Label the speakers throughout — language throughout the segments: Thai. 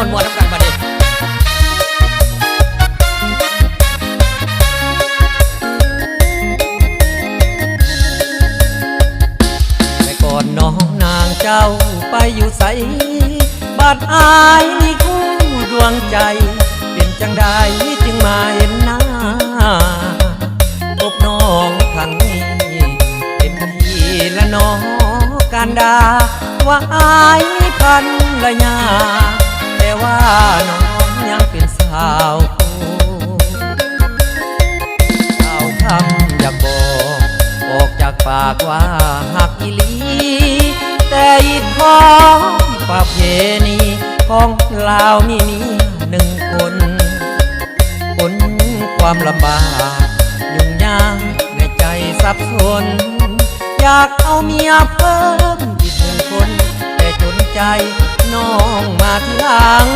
Speaker 1: มันมวนน้ำกันมาดิแต่ก่อนน้องนางเจ้าไปอยู่ใสบาดอายนี่คู่ดวงใจ เป็นจังใดจึงมาเห็นหน้าพบน้องครั้งนี้เป็นพี่และน้องการดาว่าอายมีพันละยา ว่าน้องยังเป็นสาวสาวคำอยากบอกออกจากปากว่าหักอีลีแต่อีกของประเพณีของลาวนี่มีหนึ่งคนผลความลำบากยุ่งยากในใจสับสน อยากเอาเมียเพิ่ม ใจน้องมาทีหลัง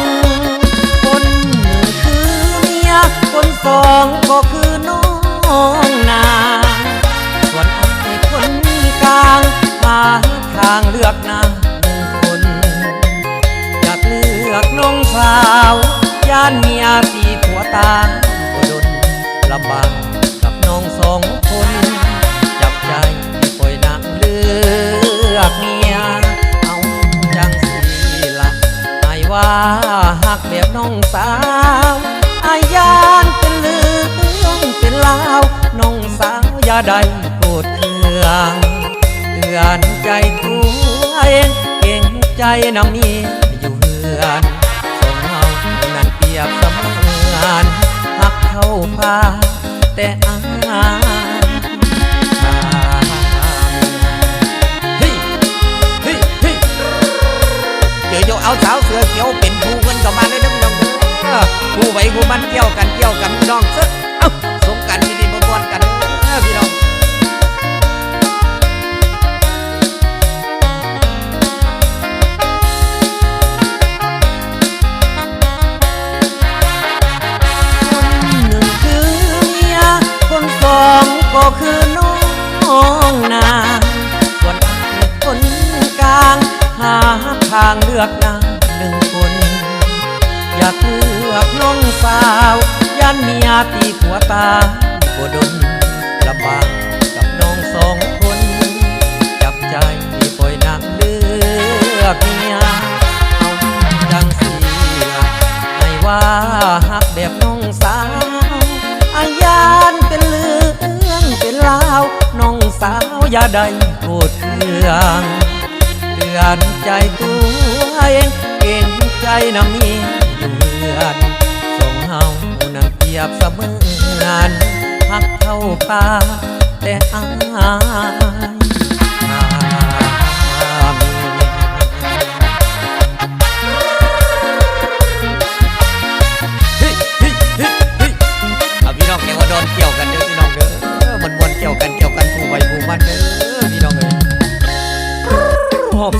Speaker 1: คนหนึ่งคือเมีย คนสองก็คือน้องนาส่วนไอ้คนกลางหาทางเลือกนางหนึ่งคนอยากเลือกน้องสาว หักแบบน้องสาว อายานเป็นเรื่องเป็นลาวน้องสาวอย่าได้โกรธเคืองเตือนใจตัวเองเก่งใจนำเมียอยู่เฮือนสองเฮานั้นเปรียบเสมือนหักเข้าพาแต่อาย อโยเอาสาวเสือเขียวเป็นผู้เงินก็มาเลยน้องดองผู้ไว้ผู้มันเกี่ยวกันเกี่ยวกันน้องเสางเลือกนางหนึ่งคน อยากเลือกน้องสาวยันเมียตีผัวตาบดนลำบากกับน้องสองคน จับใจที่ปล่อยนางเลือกเมียเอาจังเสีละให้ว่าหักแบบน้องสาวอาญานเป็นเรื่องเป็นราวน้องสาวอย่าได้โกรธเคือง เตือนใจตัวเองเก่งใจนำมีเรือนส่งเฮานั้นเปรียบเสมือนหักเท่าปลาแต่อา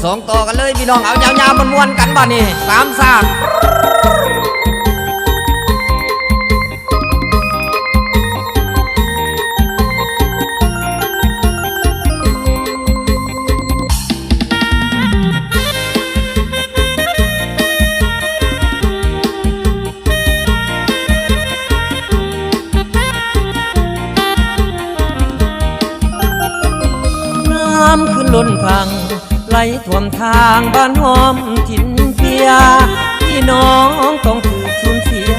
Speaker 1: สองต่อกันเลยพี่น้องเอายาวๆมันมวนกันบ้านี่สามสามน้ำขึ้นล้นพัง ไหลท่วมทางบ้านหอมถิ่นเพียพี่น้องต้องถูกสูญเสีย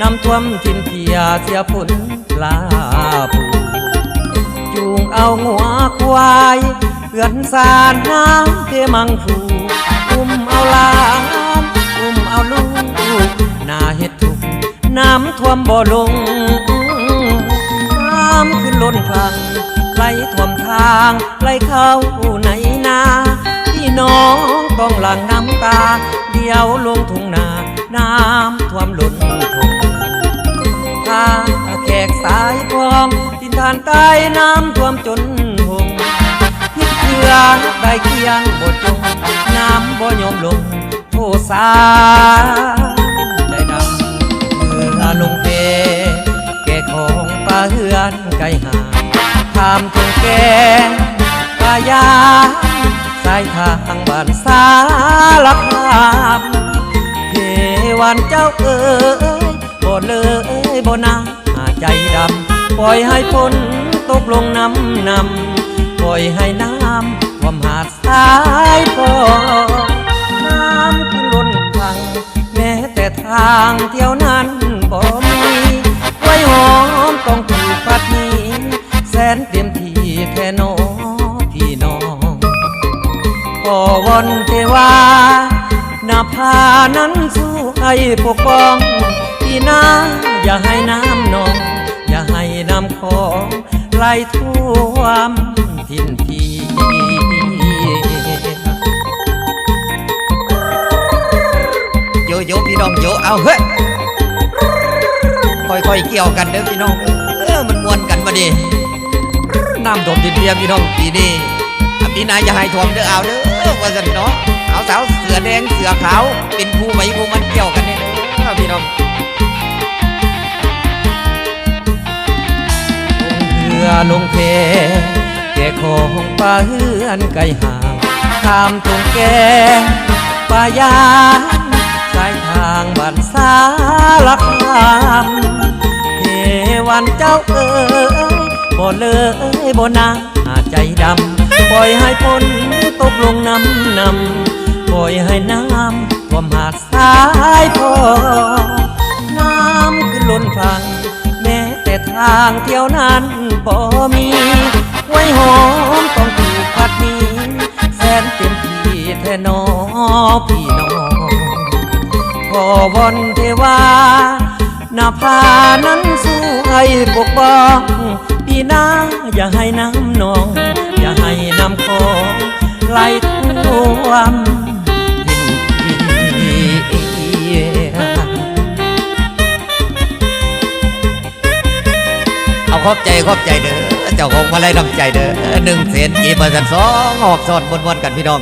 Speaker 1: น้ำท่วมถิ่นเพียเสียผลปลาปูจูงเอาหัวควายเหือนสารน้ำเทมังคูอุ้มเอาลานอุ้มเอาลูกนาเฮ็ดทุกน้ำท่วมบ่ลงน้ำขึ้นล้นคลังไหลท่วมทางไหลเข้าในนา น้องต้องหลั่งน้ำตา เดียวลงทุ่งนา น้ำท่วมล้นทงถ้าแขกสายพร้อมทินทานใต้น้ำท่วมจนหงพิดเกลือได้เคียงบดจงน้ำบ่ยอมลงโทสาใจดำเมื่อลงเพแก่ของป้าเฮือนไกลหาทามถึงแก่ป้ายาายทางบ้านสารคามเทวันเจ้าเอ๋ยบ่เลยบ่นาใจดำ ปล่อยให้ฝนตกลงน้ำนำปล่อยให้น้ำท่วมหาดทรายพอน้ำขึ้นล้นพังแม้แต่ทางเที่ยวน้ ขอวอนเทวานาผานั้นสู้ให้ปกป้องพี่นาอย่าให้น้ำนอง อย่าให้น้ำของไหลท่วมทินทีโยโย่พี่น้องโยเอาเฮ้ยค่อยๆเกี่ยวกันเด้อพี่น้องเออมันมวนกันมาดิน้ำท่วมทินเทียพี่น้องปีนี้ ที่นายจะให้ทวมเด้อเอาเด้อว่าสันเนาะเอาสาวเสือแดงเสือขาวเป็นผู้ไว้ผู้มันเกี่ยวกันเนี่ยพี่น้องเรือลงเพแก่ของป่าเฮือนไกลห่างข้ามตรงแกป่ายางสายทางบ้านสาลักคำเทวันเจ้าเอ๋ยบ่เลยบ่นาใจดำ ปล่อยให้ฝนตกลงน้ำนำปล่อยให้น้ำท่วมหาดทรายพอ น้ำขึ้นล้นฟัง แม้แต่ทางเที่ยวนั้นบ่มี ไว้หอมต้องถูกพัดนี้ แสนเต็มที่แท่นอพี่น้องขอวอนเทวาหน้าผานั้นสู้ให้ปกป้อง พี่นาอย่าให้น้ำนอง ของไหลท่วมเอาขอบใจขอบใจเด้อเจ้าของมาไล่ดำใจเด้อหนึ่งเศษกี่เปอร์เซ็นต์สองหอบสอดบนวนกันพี่น้อง